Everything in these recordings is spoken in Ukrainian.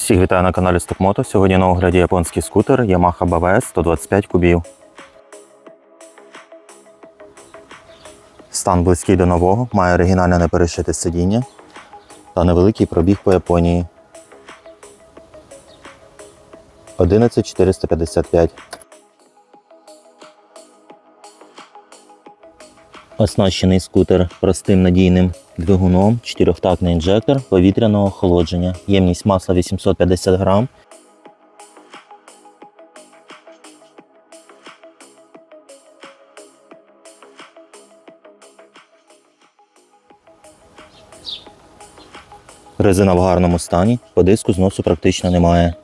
Всіх вітаю на каналі Стопмото. Сьогодні на огляді японський скутер Yamaha BVS 125 кубів. Стан близький до нового, має оригінальне неперешите сидіння та невеликий пробіг по Японії. 11455. Оснащений скутер простим надійним двигуном, чотирьохтактний інжектор повітряного охолодження, ємність масла 850 грам. Резина в гарному стані, по диску зносу практично немає.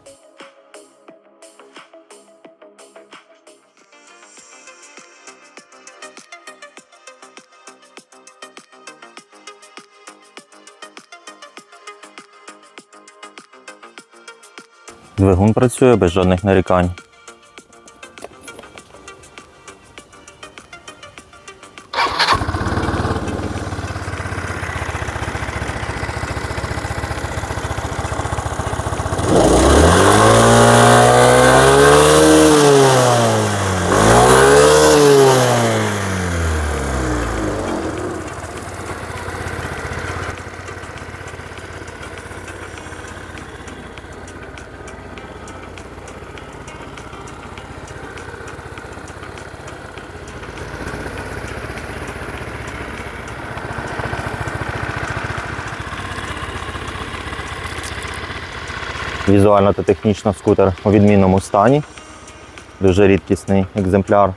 Двигун працює без жодних нарікань. Візуально та технічно скутер у відмінному стані. Дуже рідкісний екземпляр.